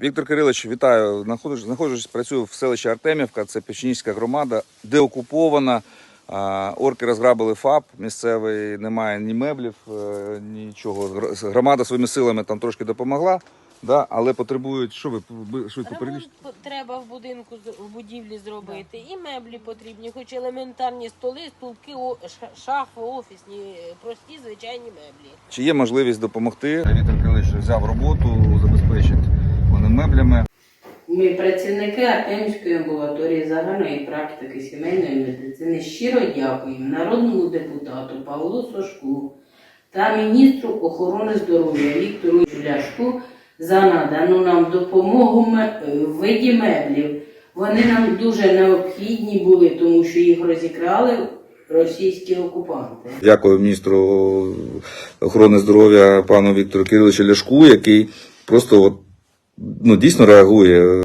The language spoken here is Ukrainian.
Віктор Кирилович, вітаю. Знаходжусь, знаходжусь, працюю в селищі Артемівка, це Печенічська громада, де окупована. Орки розграбили ФАП місцевий, немає ні меблів, е, нічого. Гр- Громада своїми силами там трошки допомогла, да, але потребують, що ви ви швидко перелічите? треба в будинку в будівлі зробити, і меблі потрібні, хоч елементарні столи, стулки, шафи, офісні, прості звичайні меблі. Чи є можливість допомогти? Віктор Кирилович взяв роботу, забезпечить вони меблями. Ми працівники Артемівської амбулаторії загальної практики сімейної медицини щиро дякуємо народному депутату Павлу Сошку та міністру охорони здоров'я Віктору Ляшку за надану нам допомогу е, в виді меблів. Вони нам дуже необхідні були, тому що їх розікрали російські окупанти. Дякую міністру охорони здоров'я пану Віктору Кириловичу Ляшку, який просто от, ну, дійсно реагує.